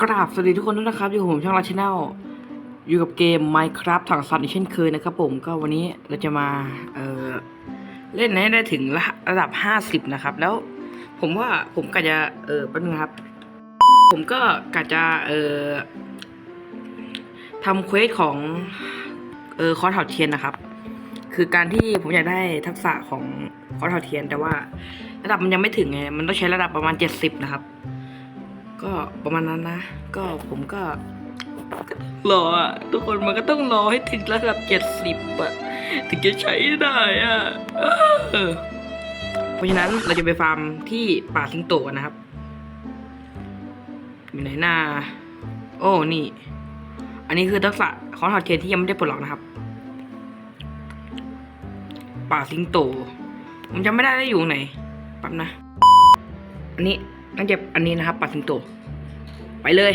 กราบสวัสดีทุกคนด้วยนะครับ อยู่กับผมช่องราชแนลอยู่กับเกม Minecraft ถังซันอีกเช่นเคยนะครับผมก็วันนี้เราจะมาเเล่นให้ได้ถึงระระดับ 50 นะครับ แล้วผมว่าผมกะจะเออแป๊บนึงครับ ผมก็กะจะเออทำเควสของเออคอร์สเถาเทียนนะครับ คือการที่ผมอยากได้ทักษะของคอร์สเถาเทียน แต่ว่าระดับมันยังไม่ถึงไงมันต้องใช้ระดับประมาณ 70 นะครับ ก็ประมาณนั้นนะ ก็ผมก็รออะทุกคนมันก็ต้องรอให้ถึงระดับเจ็ดสิบอะถึงจะใช้ได้อะเพราะฉะนั้นเราจะไปฟาร์มที่ป่าสิงโตกันนะครับ อยู่ไหนหน้า โอ้นี่ อันนี้คือทักษะของถอดเทนที่ยังไม่ได้ปลดล็อกนะครับ ป่าสิงโตผมจำไม่ได้ได้อยู่ไหนแป๊บนะ อันนี้ น่าจะอันนี้นะครับป่าสิงโตไปเลย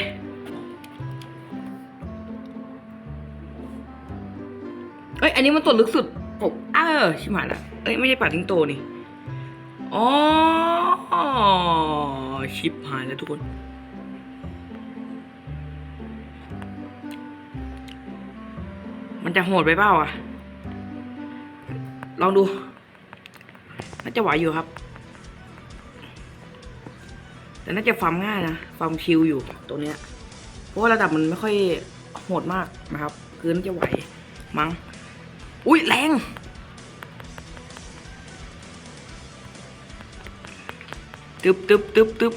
เอ้ย อันนี้มันตัวลึกสุดผมเออชิบหายละเอ้ย ไม่ใช่ป่าสิงโตนี่อ๋อชิบหายแล้วทุกคนมันจะโหดไปเปล่าอะ ลองดูน่าจะไหวอยู่ครับ แต่น่าจะฟาร์มง่ายนะฟาร์มชิลอยู่ตรงเนี้ย เพราะว่าระดับมันไม่ค่อยโหดมากนะครับ คือน่าจะไหวมั้ง อุ้ยแรง ตึบตึบตึบตึบ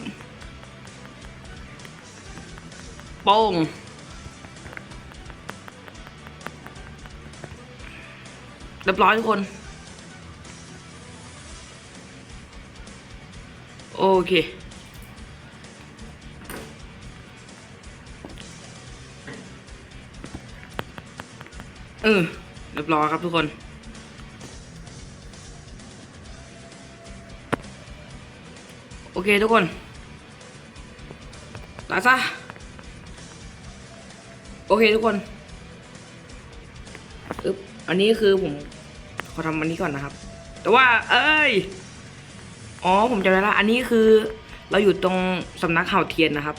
โป้งเรียบร้อยทุกคน โอเค เออเรียบร้อยครับทุกคนโอเคทุกคนตายซะโอเคทุกคนอึ๊บอันนี้คือผมขอทำอันนี้ก่อนนะครับ แต่ว่า เอ้ยอ๋อผมจำได้ละอันนี้คือ เราอยู่ตรงสำนักข่าวเทียนนะครับ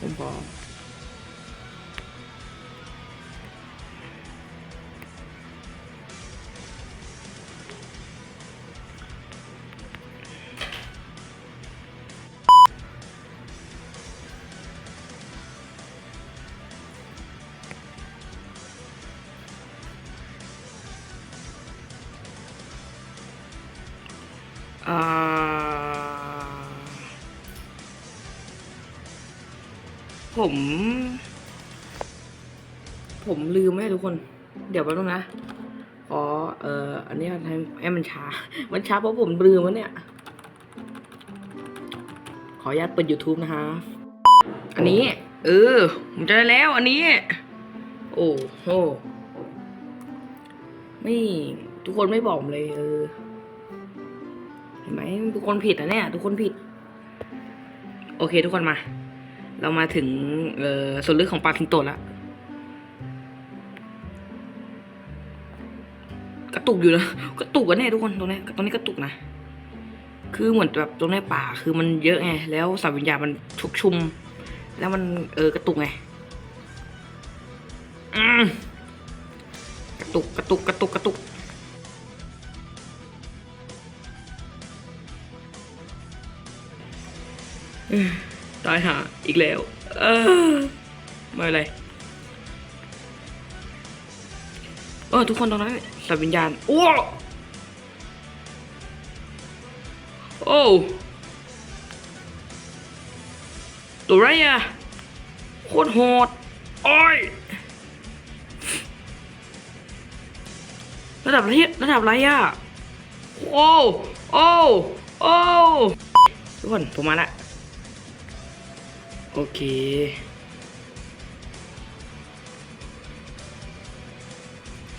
ผมพอ ผม ผมลืมไหมทุกคน เดี๋ยวแป๊บนึงนะขอเอ่ออันนี้ให้ให้มันช้า มันช้าเพราะผมลืมวะเนี่ย ขออนุญาตเปิด YouTube นะคะ อันนี้ เออ ผมจะได้แล้วอันนี้ โอ้โหไม่ทุกคนไม่บอกผมเลย เออ เห็นไหมทุกคนผิดนะเนี่ย ทุกคนผิด โอเค ทุกคนมา เรามาถึงเออส่วนลึกของปลาทิงโตแล้วกระตุกอยู่นะกระตุกกันแน่ทุกคนตรงนี้ตรงนี้กระตุกนะคือเหมือนแบบตรงในป่าคือมันเยอะไงแล้วสัตว์วิญญาณมันชุกชุม แล้วมันเออกระตุกไงกระตุกกระตุกกระตุกกระตุกายหาอีกแล้ว เออไม่เป็นไรเออทุกคนตรงนั้นสัตว์วิญญาณโอ้โอ้ตัวไรอะโคตรโหดโอ้ยระดับอะไรระดับอะไรอะโอ้โอ้โอ้ทุกคนผมมาละ โอเค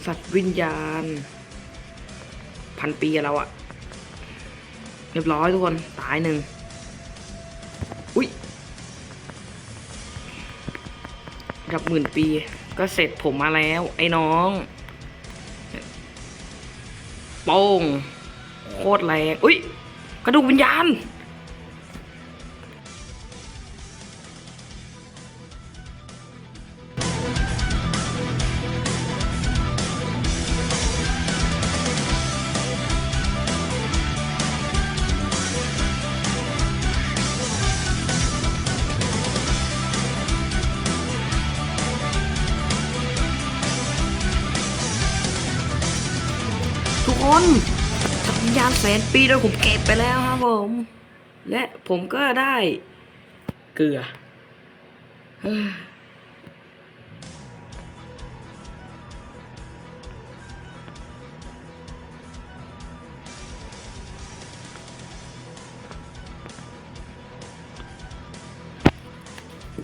สัตว์วิญญาณ พันปีอะเราอะเรียบร้อยทุกคน ตายหนึ่งอุ้ยระดับหมื่นปี ก็เสร็จผมมาแล้ว ไอ้น้องโป้งโคตรแรงอุ้ย กระดูกวิญญาณ นจักรยานแสนปีโดยผมเก็บไปแล้วครับผม และผมก็ได้ เกลือ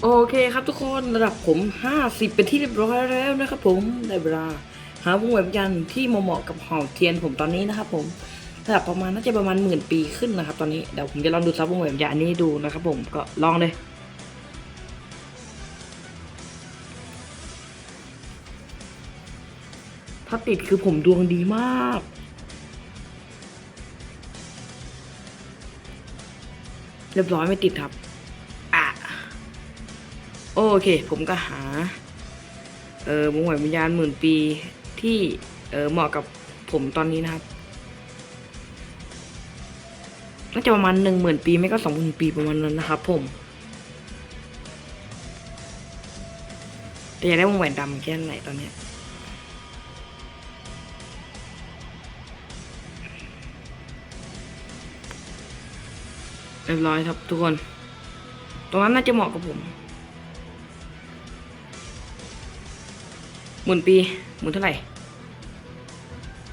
โอเคครับทุกคนระดับผม 50 เป็นที่เรียบร้อยแล้วนะครับผมได้เวลาาวงแหวนยันที่เหมาะกับหอเทียนผมตอนนี้นะครับผมระดับประมาณน่าจะประมาณหมื่นปีขึ้นนะครับ ตอนนี้เดี๋ยวผมจะลองดูซับวงแหวนยันนี้ดูนะครับ ผมก็ลองเลยถ้าติดคือผมดวงดีมาก เรียบร้อยไม่ติดครับ อะ โอเค ผมก็หา เออวงแหวนวิญญาณหมื่นปี ที่เออเหมาะกับผมตอนนี้นะครับน่าจะประมาณหนึ่งหมื่นปีไม่ก็สองหมื่นปีประมาณนั้นนะครับผม แต่อยากได้วงแหวนดำแค่ไหนตอนนี้เรียบร้อยครับทุกคน ตรงนั้นน่าจะเหมาะกับผม หมื่นปีหมื่นเท่าไหร่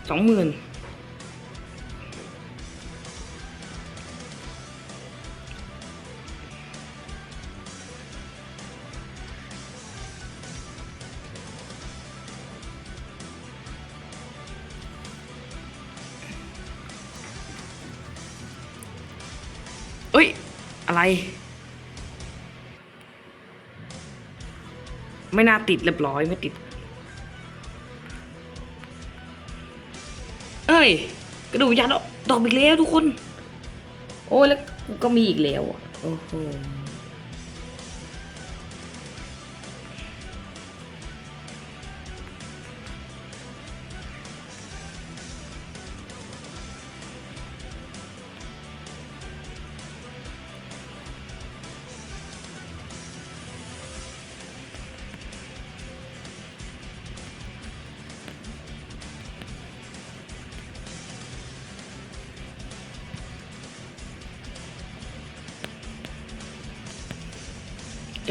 สองหมื่นเอ้ย อะไร ไม่น่าติดเรียบร้อย ไม่ติด กระดูกวิญญาณดอกดอกอีกแล้วทุกคน โอ้ยแล้วกูก็มีอีกแล้วอะโอ้โห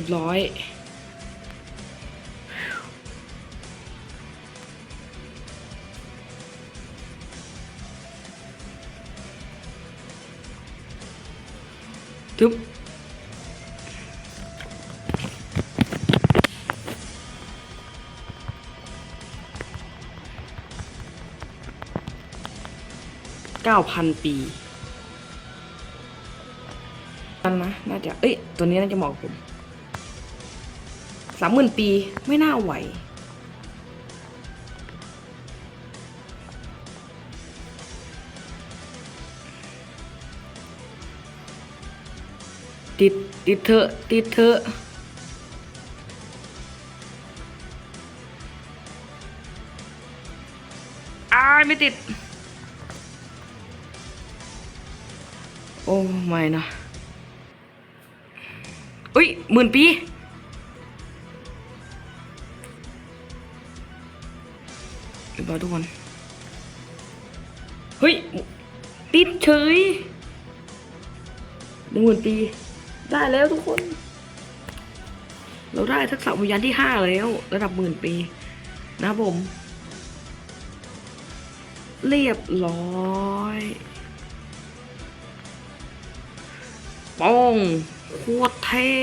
บร้อยทึบเก้าพันปีนั่นนะ น่าจะ เอ้ย ตัวนี้น่าจะเหมาะกับผม สามหมื่นปีไม่น่าไหว ติด ติดเถอะติดเถอะอายไม่ติด โอ้ ไม่นะ อุ้ยหมื่นปี บร้อยทุกคน เฮ้ย ติดเฉยหนึ่งหมื่นปี ได้แล้วทุกคน เราได้ทักษะวิญญาณที่ห้าแล้ว ระดับหมื่นปี นะครับผม เรียบร้อยป้องโคตรเท่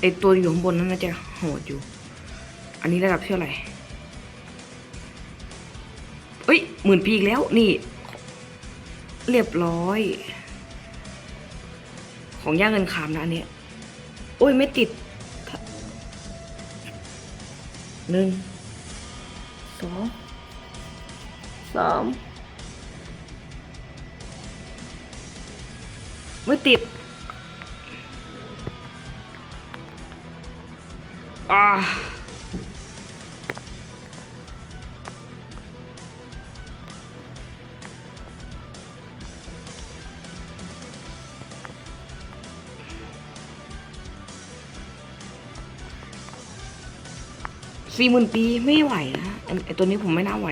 ไอตัวอยู่ข้างบนนั้นน่าจะโหดอยู่ อันนี้ระดับเท่าไหร่เอ้ยหมื่นปีอีกแล้วนี่ เรียบร้อย ของย่างเงินคามนะอันเนี้ยโอ้ยไม่ติดหนึ่งสองสามไม่ติด อ่สี่หมื่นปีไม่ไหวนะไอตัวนี้ผมไม่น่าไหว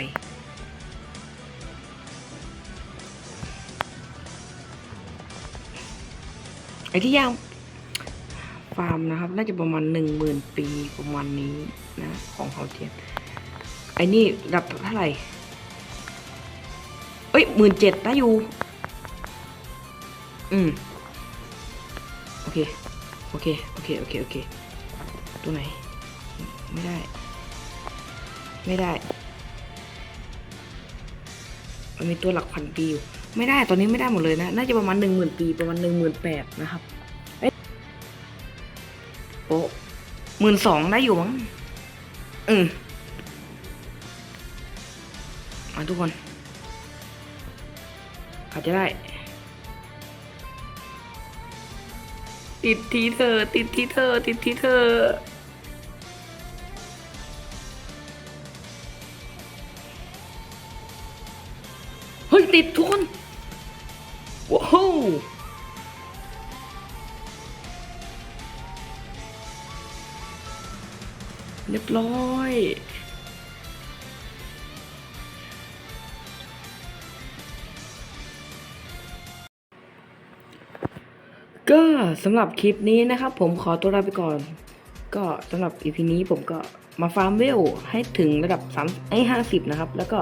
ไอที่ยาง ฟาร์มนะครับ น่าจะประมาณหนึ่งหมื่นปีประมาณนี้นะ ของเขาเทียนไอ้นี่ระดับเท่าไหร่ เอ้ยหมื่นเจ็ดได้อยู่ อืม โอเค โอเค โอเค โอเค โอเค ตัวไหน ไม่ได้ ไม่ได้ มันมีตัวหลักพันปีอยู่ ไม่ได้ ตอนนี้ไม่ได้หมดเลยนะ น่าจะประมาณหนึ่งหมื่นปี ประมาณหนึ่งหมื่นแปดนะครับ มื่นสองได้อยู่มั้งอืมมาทุกคนอาจจะได้ ติดทีเธอ ติดทีเธอ ติดทีเธอ เฮ้ย ติดทุกคน เรียบร้อยก็สำหรับคลิปนี้นะครับ ผมขอตัวลาไปก่อน ก็สำหรับ EP นี้ผมก็มาฟาร์มเวลให้ถึงระดับ3ไอ้ห้าสิบนะครับ แล้วก็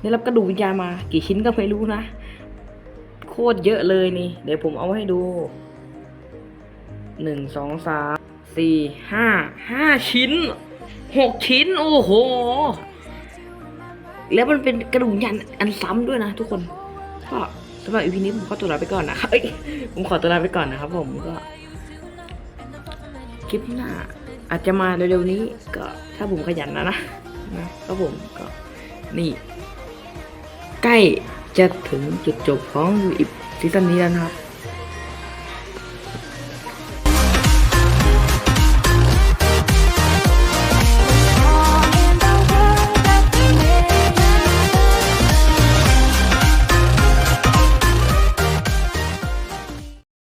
ได้รับกระดูกวิญญาณมากี่ชิ้นก็ไม่รู้นะ โคตรเยอะเลยนี่ เดี๋ยวผมเอาให้ดูหนึ่งสองสามสี่ห้าห้าชิ้น หกชิ้น โอ้โห แล้วมันเป็นกระดูกวิญญาณอันซ้ำด้วยนะทุกคน ก็สำหรับ EP นี้ผมขอตัวลาไปก่อนนะครับเอ้ยผมขอตัวลาไปก่อนนะครับผมก็ คลิปหน้า อาจจะมาเร็วๆนี้ ก็ถ้าผมขยันนะนะนะครับผมก็ นี่ ใกล้จะถึงจุดจบของอีซีซั่นนี้แล้วนะครับ